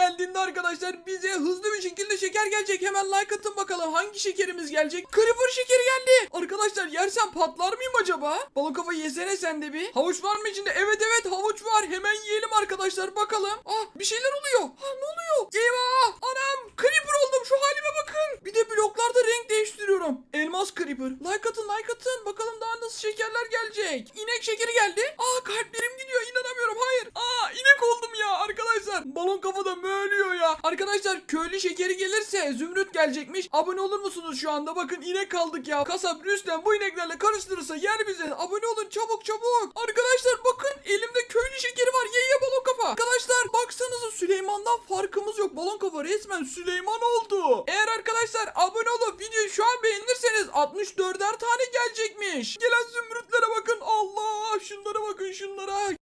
arkadaşlar bize hızlı bir şekilde şeker gelecek. Hemen like atın bakalım hangi şekerimiz gelecek. Creeper şekeri geldi. Arkadaşlar yersen patlar mıyım acaba? Balık kafa yesene sen de bir. Havuç var mı içinde? Evet evet havuç var. Hemen yiyelim arkadaşlar bakalım. Ah bir şeyler oluyor. Ha ne oluyor? Eyvah anam creeper oldum şu halime bakın. Bir de bloklarda renk değiştiriyorum. Elmas creeper. Like atın like atın. Bakalım daha nasıl şekerler gelecek. İnek şekeri geldi. Aa kalplerim gidiyor inanamıyorum. Hayır. Aa inek oldum ya arkadaşlar. Balon kafada mı ölüyor ya? Arkadaşlar köylü şekeri gelirse zümrüt gelecekmiş. Abone olur musunuz şu anda? Bakın inek kaldık ya. Kasap Rüstem bu ineklerle karıştırırsa yer bize. Abone olun çabuk çabuk. Arkadaşlar bakın elimde köylü şekeri var. Ye ye balon kafa. Arkadaşlar baksanıza Süleyman'dan farkımız yok. Balon kafa resmen Süleyman oldu. Eğer arkadaşlar abone olup videoyu şu an beğenirseniz 64'er tane gelecekmiş. Gelen zümrütlere bakın. Allah şunlara bakın şunlara.